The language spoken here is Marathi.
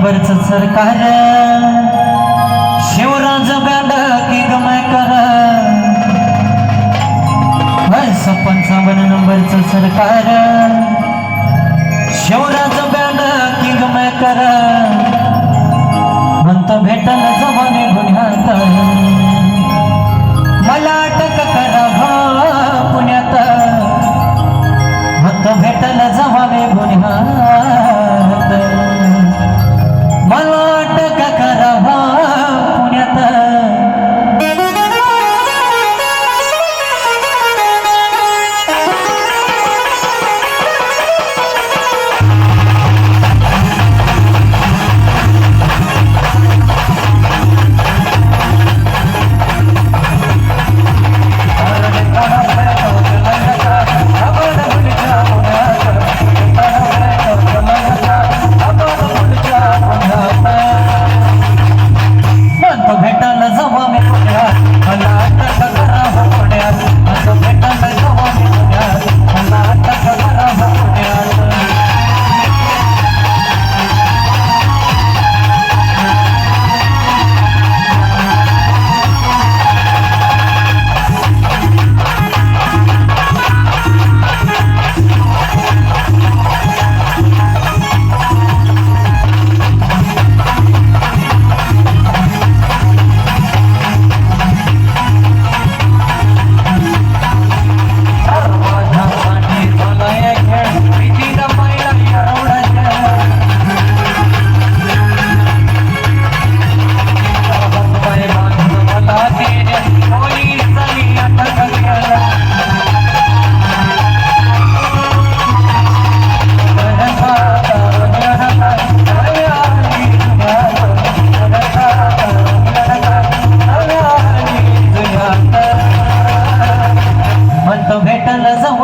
नंबरचं सरकार. शिवराज गाडा की गमाय करा बस पंचावन्न नंबरचं सरकार. शिवराज गाडा की गमाय करा म्हणतो भेटल जमाने गुन्ह्यात मला अटक करा पुण्यात. म्हणतो भेटल जमाने गुन्ह्यात ரசம்